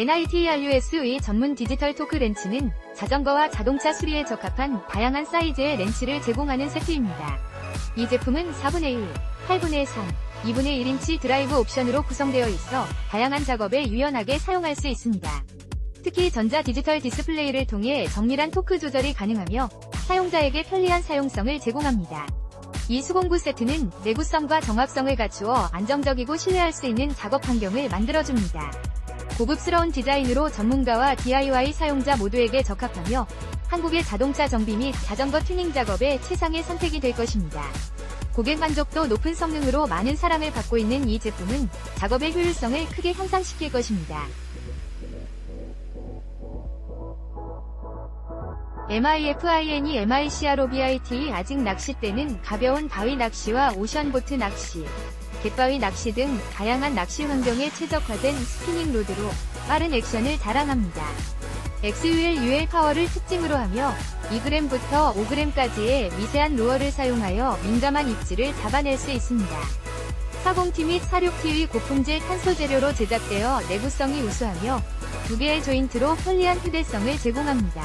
NITRUS의 전문 디지털 토크 렌치는 자전거와 자동차 수리에 적합한 다양한 사이즈의 렌치를 제공하는 세트입니다. 이 제품은 4분의 1, 8분의 3, 2분의 1인치 드라이브 옵션으로 구성되어 있어 다양한 작업에 유연하게 사용할 수 있습니다. 특히 전자 디지털 디스플레이를 통해 정밀한 토크 조절이 가능하며 사용자에게 편리한 사용성을 제공합니다. 이 수공구 세트는 내구성과 정확성을 갖추어 안정적이고 신뢰할 수 있는 작업 환경을 만들어줍니다. 고급스러운 디자인으로 전문가와 DIY 사용자 모두에게 적합하며 한국의 자동차 정비 및 자전거 튜닝 작업의 최상의 선택이 될 것입니다. 고객 만족도 높은 성능으로 많은 사랑을 받고 있는 이 제품은 작업의 효율성을 크게 향상시킬 것입니다. MIFINE MICROBIT 아직 낚싯대는 가벼운 바위 낚시와 오션보트 낚시, 갯바위 낚시 등 다양한 낚시 환경에 최적화된 스피닝 로드로 빠른 액션을 자랑합니다. XUL UL 파워를 특징으로 하며 2g부터 5g까지의 미세한 루어를 사용하여 민감한 입질을 잡아낼 수 있습니다. 40T 및 46T의 고품질 탄소 재료로 제작되어 내구성이 우수하며 두 개의 조인트로 편리한 휴대성을 제공합니다.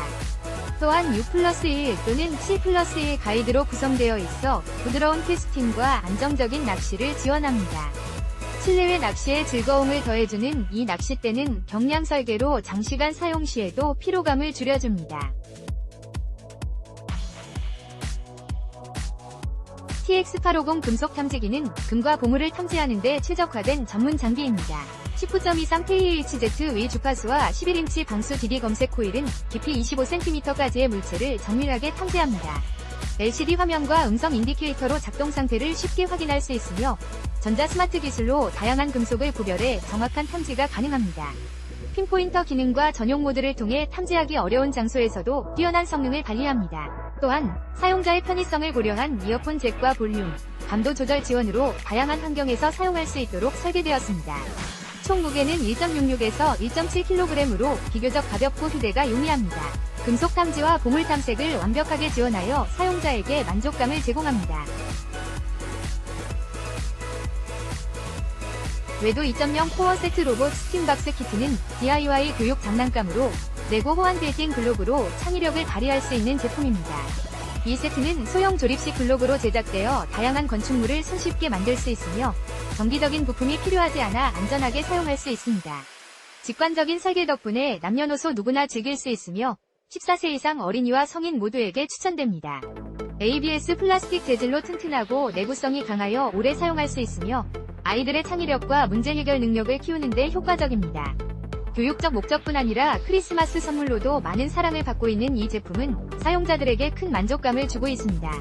또한 U 플러스 1 또는 7 플러스 1 가이드로 구성되어 있어 부드러운 캐스팅과 안정적인 낚시를 지원합니다. 실내외 낚시의 즐거움을 더해주는 이 낚싯대는 경량 설계로 장시간 사용 시에도 피로감을 줄여줍니다. TX850 금속 탐지기는 금과 보물을 탐지하는 데 최적화된 전문 장비입니다. 19.23 KHZ 위 주파수와 11인치 방수 DD 검색 코일은 깊이 25cm까지의 물체를 정밀하게 탐지합니다. LCD 화면과 음성 인디케이터로 작동 상태를 쉽게 확인할 수 있으며 전자 스마트 기술로 다양한 금속을 구별해 정확한 탐지가 가능합니다. 핀포인터 기능과 전용 모드를 통해 탐지하기 어려운 장소에서도 뛰어난 성능을 발휘합니다. 또한 사용자의 편의성을 고려한 이어폰 잭과 볼륨, 감도 조절 지원으로 다양한 환경에서 사용할 수 있도록 설계되었습니다. 총 무게는 1.66에서 1.7kg으로 비교적 가볍고 휴대가 용이합니다. 금속 탐지와 보물 탐색을 완벽하게 지원하여 사용자에게 만족감을 제공합니다. 외도 2.0 코어 세트 로봇 스팀박스 키트는 DIY 교육 장난감으로 레고 호환 빌딩 블록으로 창의력을 발휘할 수 있는 제품입니다. 이 세트는 소형 조립식 블록으로 제작되어 다양한 건축물을 손쉽게 만들 수 있으며 정기적인 부품이 필요하지 않아 안전하게 사용할 수 있습니다. 직관적인 설계 덕분에 남녀노소 누구나 즐길 수 있으며 14세 이상 어린이와 성인 모두에게 추천됩니다. ABS 플라스틱 재질로 튼튼하고 내구성이 강하여 오래 사용할 수 있으며 아이들의 창의력과 문제 해결 능력을 키우는 데 효과적입니다. 교육적 목적뿐 아니라 크리스마스 선물로도 많은 사랑을 받고 있는 이 제품은 사용자들에게 큰 만족감을 주고 있습니다.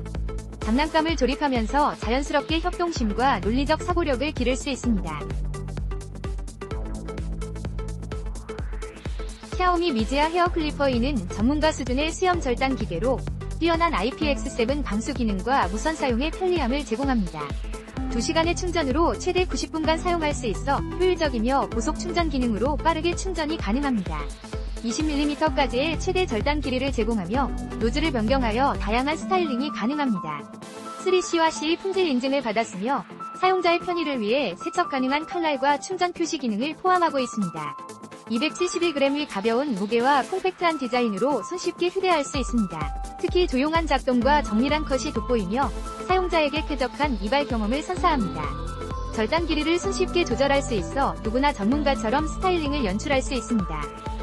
장난감을 조립하면서 자연스럽게 협동심과 논리적 사고력을 기를 수 있습니다. 샤오미 미지아 헤어 클리퍼 이는 전문가 수준의 수염 절단 기계로 뛰어난 IPX7 방수 기능과 무선 사용의 편리함을 제공합니다. 2시간의 충전으로 최대 90분간 사용할 수 있어 효율적이며 고속 충전 기능으로 빠르게 충전이 가능합니다. 20mm까지의 최대 절단 길이를 제공하며 노즐을 변경하여 다양한 스타일링이 가능합니다. 3C와 C 품질 인증을 받았으며 사용자의 편의를 위해 세척 가능한 칼날과 충전 표시 기능을 포함하고 있습니다. 271g의 가벼운 무게와 콤팩트한 디자인으로 손쉽게 휴대할 수 있습니다. 특히 조용한 작동과 정밀한 컷이 돋보이며 사용자에게 쾌적한 이발 경험을 선사합니다. 절단 길이를 손쉽게 조절할 수 있어 누구나 전문가처럼 스타일링을 연출할 수 있습니다.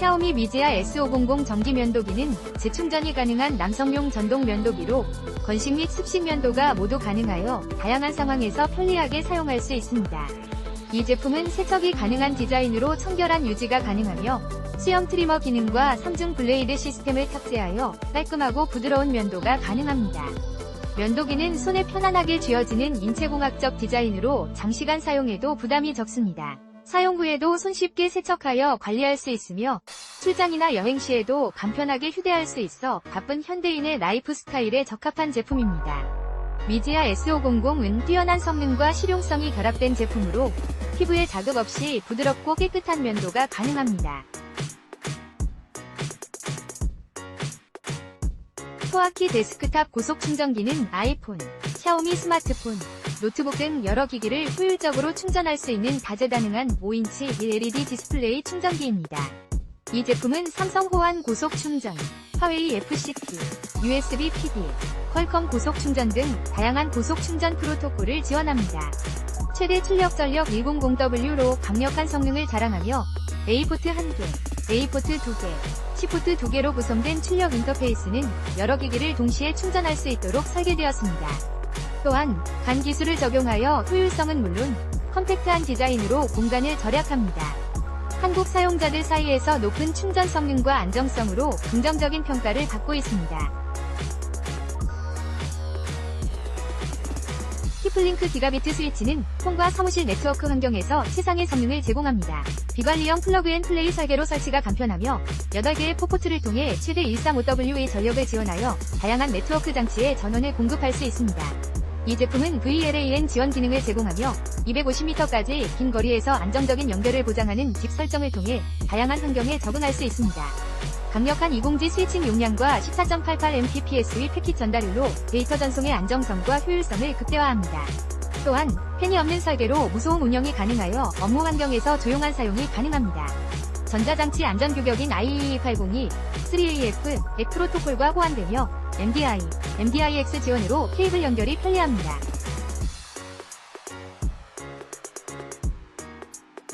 샤오미 미지아 S500 전기 면도기는 재충전이 가능한 남성용 전동 면도기로 건식 및 습식 면도가 모두 가능하여 다양한 상황에서 편리하게 사용할 수 있습니다. 이 제품은 세척이 가능한 디자인으로 청결한 유지가 가능하며 수염 트리머 기능과 3중 블레이드 시스템을 탑재하여 깔끔하고 부드러운 면도가 가능합니다. 면도기는 손에 편안하게 쥐어지는 인체공학적 디자인으로 장시간 사용해도 부담이 적습니다. 사용 후에도 손쉽게 세척하여 관리할 수 있으며 출장이나 여행 시에도 간편하게 휴대할 수 있어 바쁜 현대인의 라이프 스타일에 적합한 제품입니다. 미지아 S500은 뛰어난 성능과 실용성이 결합된 제품으로 피부에 자극 없이 부드럽고 깨끗한 면도가 가능합니다. 소화키 데스크탑 고속 충전기는 아이폰, 샤오미 스마트폰, 노트북 등 여러 기기를 효율적으로 충전할 수 있는 다재다능한 5인치 LED 디스플레이 충전기입니다. 이 제품은 삼성 호환 고속 충전, 화웨이 FCT, USB PD, 퀄컴 고속 충전 등 다양한 고속 충전 프로토콜을 지원합니다. 최대 출력 전력 100W로 강력한 성능을 자랑하며 A포트 1개, A포트 2개, C포트 2개로 구성된 출력 인터페이스는 여러 기기를 동시에 충전할 수 있도록 설계되었습니다. 또한 간 기술을 적용하여 효율성은 물론 컴팩트한 디자인으로 공간을 절약합니다. 한국 사용자들 사이에서 높은 충전 성능과 안정성으로 긍정적인 평가를 받고 있습니다. 히플링크 기가비트 스위치는 폰과 사무실 네트워크 환경에서 최상의 성능을 제공합니다. 비관리형 플러그앤플레이 설계로 설치가 간편하며 8개의 포포트를 통해 최대 135W의 전력을 지원하여 다양한 네트워크 장치에 전원을 공급할 수 있습니다. 이 제품은 VLAN 지원 기능을 제공하며 250m까지 긴 거리에서 안정적인 연결을 보장하는 집 설정을 통해 다양한 환경에 적응할 수 있습니다. 강력한 2공지 스위칭 용량과 14.88mbps의 패킷 전달율로 데이터 전송의 안정성과 효율성을 극대화합니다. 또한 팬이 없는 설계로 무소음 운영이 가능하여 업무 환경에서 조용한 사용이 가능합니다. 전자장치 안전 규격인 IEE80이 3AF, 액 프로토콜과 호환되며 MDI, MDIX 지원으로 케이블 연결이 편리합니다.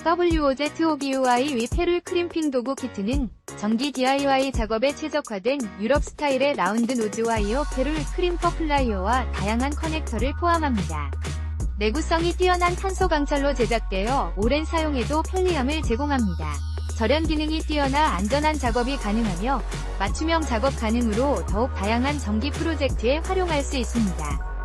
WOZOBUI 위 페룰 크림핑 도구 키트는 전기 DIY 작업에 최적화된 유럽 스타일의 라운드 노즈 와이어 페룰 크림퍼 플라이어와 다양한 커넥터를 포함합니다. 내구성이 뛰어난 탄소 강철로 제작되어 오랜 사용에도 편리함을 제공합니다. 절연 기능이 뛰어나 안전한 작업이 가능하며 맞춤형 작업 가능으로 더욱 다양한 전기 프로젝트에 활용할 수 있습니다.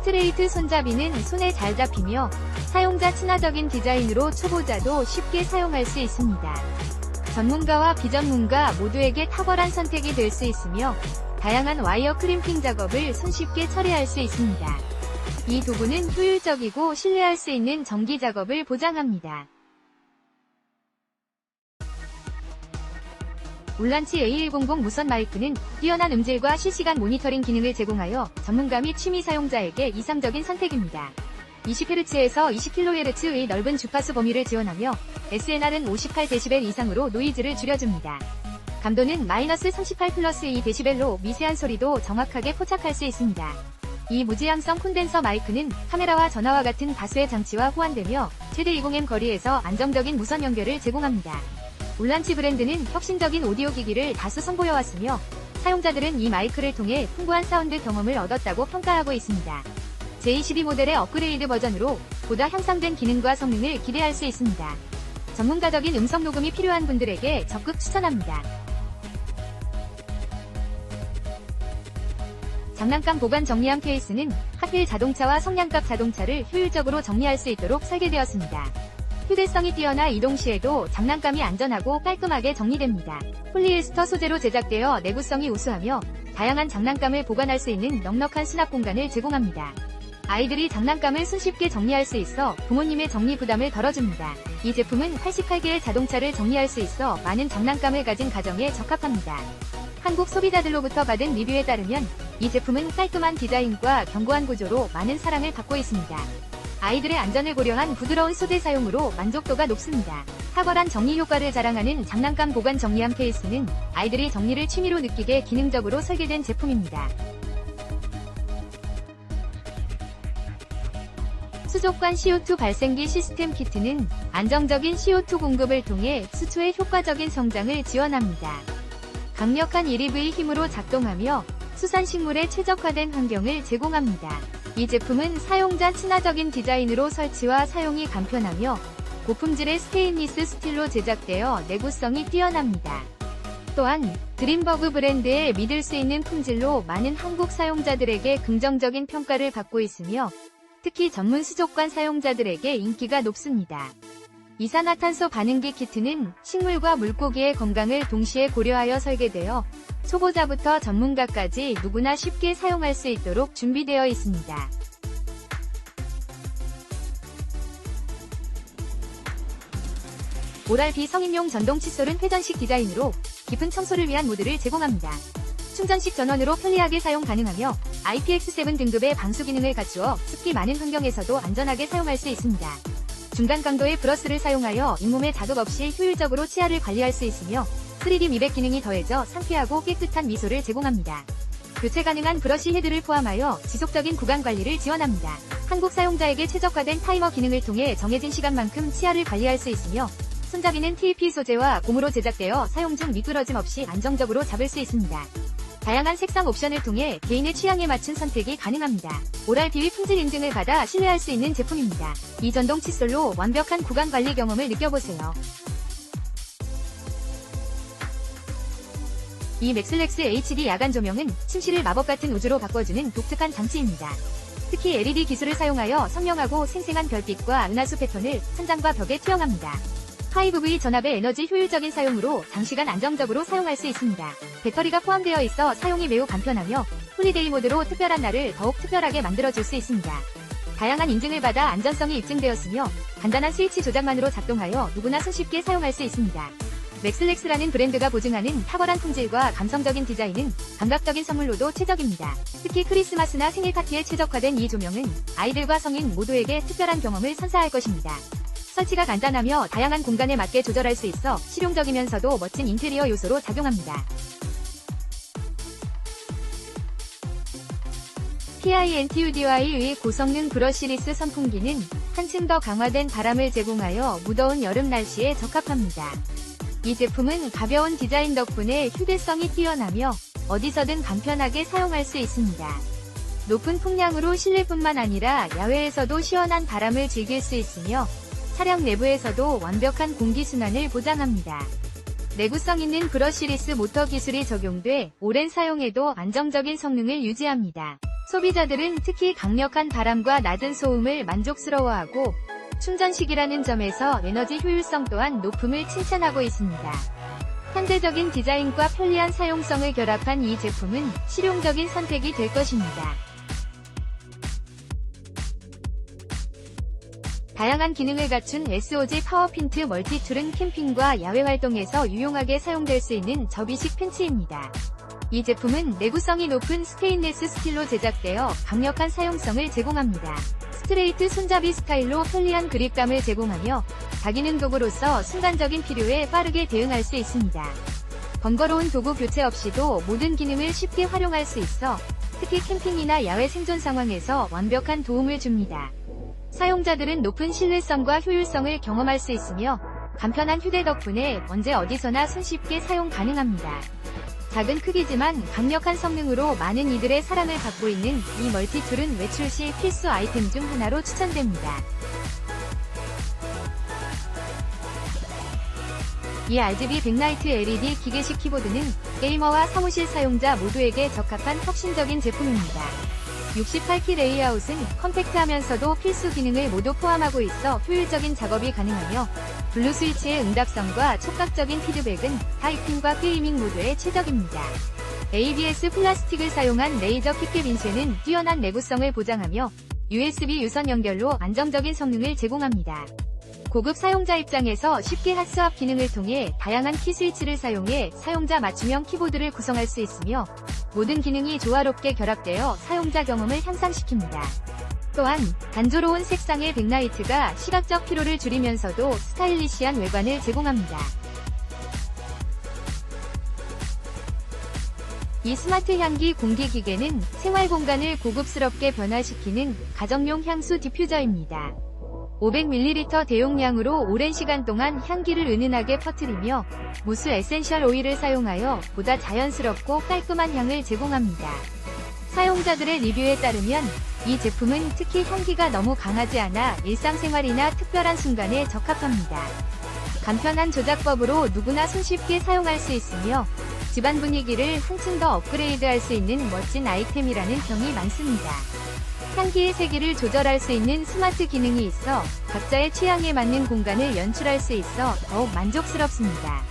스트레이트 손잡이는 손에 잘 잡히며 사용자 친화적인 디자인으로 초보자도 쉽게 사용할 수 있습니다. 전문가와 비전문가 모두에게 탁월한 선택이 될 수 있으며 다양한 와이어 크림핑 작업을 손쉽게 처리할 수 있습니다. 이 도구는 효율적이고 신뢰할 수 있는 전기 작업을 보장합니다. 울란치 A100 무선 마이크는 뛰어난 음질과 실시간 모니터링 기능을 제공하여 전문가 및 취미 사용자에게 이상적인 선택입니다. 20Hz에서 20kHz의 넓은 주파수 범위를 지원하며 SNR은 58dB 이상으로 노이즈를 줄여줍니다. 감도는 마이너스 38 플러스 2dB로 미세한 소리도 정확하게 포착할 수 있습니다. 이 무지향성 콘덴서 마이크는 카메라와 전화와 같은 다수의 장치와 호환되며 최대 20M 거리에서 안정적인 무선 연결을 제공합니다. 울란치 브랜드는 혁신적인 오디오 기기를 다수 선보여왔으며 사용자들은 이 마이크를 통해 풍부한 사운드 경험을 얻었다고 평가하고 있습니다. J 2 2 모델의 업그레이드 버전으로 보다 향상된 기능과 성능을 기대할 수 있습니다. 전문가적인 음성 녹음이 필요한 분들에게 적극 추천합니다. 장난감 보관 정리함 케이스는 하필 자동차와 성냥갑 자동차를 효율적으로 정리할 수 있도록 설계되었습니다. 휴대성이 뛰어나 이동 시에도 장난감이 안전하고 깔끔하게 정리됩니다. 폴리에스터 소재로 제작되어 내구성이 우수하며 다양한 장난감을 보관할 수 있는 넉넉한 수납 공간을 제공합니다. 아이들이 장난감을 손쉽게 정리할 수 있어 부모님의 정리 부담을 덜어줍니다. 이 제품은 88개의 자동차를 정리할 수 있어 많은 장난감을 가진 가정에 적합합니다. 한국 소비자들로부터 받은 리뷰에 따르면 이 제품은 깔끔한 디자인과 견고한 구조로 많은 사랑을 받고 있습니다. 아이들의 안전을 고려한 부드러운 소재 사용으로 만족도가 높습니다. 탁월한 정리 효과를 자랑하는 장난감 보관 정리함 케이스는 아이들이 정리를 취미로 느끼게 기능적으로 설계된 제품입니다. 수족관 CO2 발생기 시스템 키트는 안정적인 CO2 공급을 통해 수초의 효과적인 성장을 지원합니다. 강력한 1EV 힘으로 작동하며 수산식물에 최적화된 환경을 제공합니다. 이 제품은 사용자 친화적인 디자인으로 설치와 사용이 간편하며 고품질의 스테인리스 스틸로 제작되어 내구성이 뛰어납니다. 또한 드림버그 브랜드의 믿을 수 있는 품질로 많은 한국 사용자들에게 긍정적인 평가를 받고 있으며 특히 전문 수족관 사용자들에게 인기가 높습니다. 이산화탄소 반응기 키트는 식물과 물고기의 건강을 동시에 고려하여 설계되어 초보자부터 전문가까지 누구나 쉽게 사용할 수 있도록 준비되어 있습니다. 오랄 비 성인용 전동 칫솔은 회전식 디자인으로 깊은 청소를 위한 모드를 제공합니다. 충전식 전원으로 편리하게 사용 가능하며 IPX7 등급의 방수 기능을 갖추어 습기 많은 환경에서도 안전하게 사용할 수 있습니다. 중간 강도의 브러스를 사용하여 잇몸에 자극 없이 효율적으로 치아를 관리할 수 있으며 3D 미백 기능이 더해져 상쾌하고 깨끗한 미소를 제공합니다. 교체 가능한 브러쉬 헤드를 포함하여 지속적인 구강 관리를 지원합니다. 한국 사용자에게 최적화된 타이머 기능을 통해 정해진 시간만큼 치아를 관리할 수 있으며 손잡이는 TP 소재와 고무로 제작되어 사용 중 미끄러짐 없이 안정적으로 잡을 수 있습니다. 다양한 색상 옵션을 통해 개인의 취향에 맞춘 선택이 가능합니다. 오랄 비위 품질 인증을 받아 신뢰할 수 있는 제품입니다. 이 전동 칫솔로 완벽한 구강 관리 경험을 느껴보세요. 이 맥슬렉스 HD 야간 조명은 침실을 마법 같은 우주로 바꿔주는 독특한 장치입니다. 특히 LED 기술을 사용하여 선명하고 생생한 별빛과 은하수 패턴을 천장과 벽에 투영합니다. 5V 전압의 에너지 효율적인 사용으로 장시간 안정적으로 사용할 수 있습니다. 배터리가 포함되어 있어 사용이 매우 간편하며 홀리데이 모드로 특별한 날을 더욱 특별하게 만들어줄 수 있습니다. 다양한 인증을 받아 안전성이 입증되었으며 간단한 스위치 조작만으로 작동하여 누구나 손쉽게 사용할 수 있습니다. 맥슬렉스라는 브랜드가 보증하는 탁월한 품질과 감성적인 디자인은 감각적인 선물로도 최적입니다. 특히 크리스마스나 생일 파티에 최적화된 이 조명은 아이들과 성인 모두에게 특별한 경험을 선사할 것입니다. 설치가 간단하며 다양한 공간에 맞게 조절할 수 있어 실용적이면서도 멋진 인테리어 요소로 작용합니다. PINTUDI의 고성능 브러시리스 선풍기는 한층 더 강화된 바람을 제공하여 무더운 여름 날씨에 적합합니다. 이 제품은 가벼운 디자인 덕분에 휴대성이 뛰어나며 어디서든 간편하게 사용할 수 있습니다. 높은 풍량으로 실내뿐만 아니라 야외에서도 시원한 바람을 즐길 수 있으며 차량 내부에서도 완벽한 공기순환을 보장합니다. 내구성 있는 브러시리스 모터 기술이 적용돼 오랜 사용에도 안정적인 성능을 유지합니다. 소비자들은 특히 강력한 바람과 낮은 소음을 만족스러워하고 충전식이라는 점에서 에너지 효율성 또한 높음을 칭찬하고 있습니다. 현대적인 디자인과 편리한 사용성을 결합한 이 제품은 실용적인 선택이 될 것입니다. 다양한 기능을 갖춘 SOG 파워핀트 멀티툴은 캠핑과 야외 활동에서 유용하게 사용될 수 있는 접이식 펜치입니다. 이 제품은 내구성이 높은 스테인레스 스틸로 제작되어 강력한 사용성을 제공합니다. 스트레이트 손잡이 스타일로 편리한 그립감을 제공하며 다기능 도구로서 순간적인 필요에 빠르게 대응할 수 있습니다. 번거로운 도구 교체 없이도 모든 기능을 쉽게 활용할 수 있어 특히 캠핑이나 야외 생존 상황에서 완벽한 도움을 줍니다. 사용자들은 높은 신뢰성과 효율성을 경험할 수 있으며 간편한 휴대 덕분에 언제 어디서나 손쉽게 사용 가능합니다. 작은 크기지만 강력한 성능으로 많은 이들의 사랑을 받고 있는 이 멀티툴은 외출 시 필수 아이템 중 하나로 추천됩니다. 이 RGB 백라이트 LED 기계식 키보드는 게이머와 사무실 사용자 모두에게 적합한 혁신적인 제품입니다. 68키 레이아웃은 컴팩트하면서도 필수 기능을 모두 포함하고 있어 효율적인 작업이 가능하며 블루 스위치의 응답성과 촉각적인 피드백은 타이핑과 게이밍 모두에 최적입니다. ABS 플라스틱을 사용한 레이저 킥캡 인쇄는 뛰어난 내구성을 보장하며 USB 유선 연결로 안정적인 성능을 제공합니다. 고급 사용자 입장에서 쉽게 핫스왑 기능을 통해 다양한 키 스위치를 사용해 사용자 맞춤형 키보드를 구성할 수 있으며 모든 기능이 조화롭게 결합되어 사용자 경험을 향상시킵니다. 또한 단조로운 색상의 백라이트가 시각적 피로를 줄이면서도 스타일리시한 외관을 제공합니다. 이 스마트 향기 공기 기계는 생활 공간을 고급스럽게 변화시키는 가정용 향수 디퓨저입니다. 500ml 대용량으로 오랜 시간 동안 향기를 은은하게 퍼뜨리며 무스 에센셜 오일을 사용하여 보다 자연스럽고 깔끔한 향을 제공합니다. 사용자들의 리뷰에 따르면 이 제품은 특히 향기가 너무 강하지 않아 일상생활이나 특별한 순간에 적합합니다. 간편한 조작법으로 누구나 손쉽게 사용할 수 있으며 집안 분위기를 한층 더 업그레이드할 수 있는 멋진 아이템이라는 평이 많습니다. 향기의 세기를 조절할 수 있는 스마트 기능이 있어 각자의 취향에 맞는 공간을 연출할 수 있어 더욱 만족스럽습니다.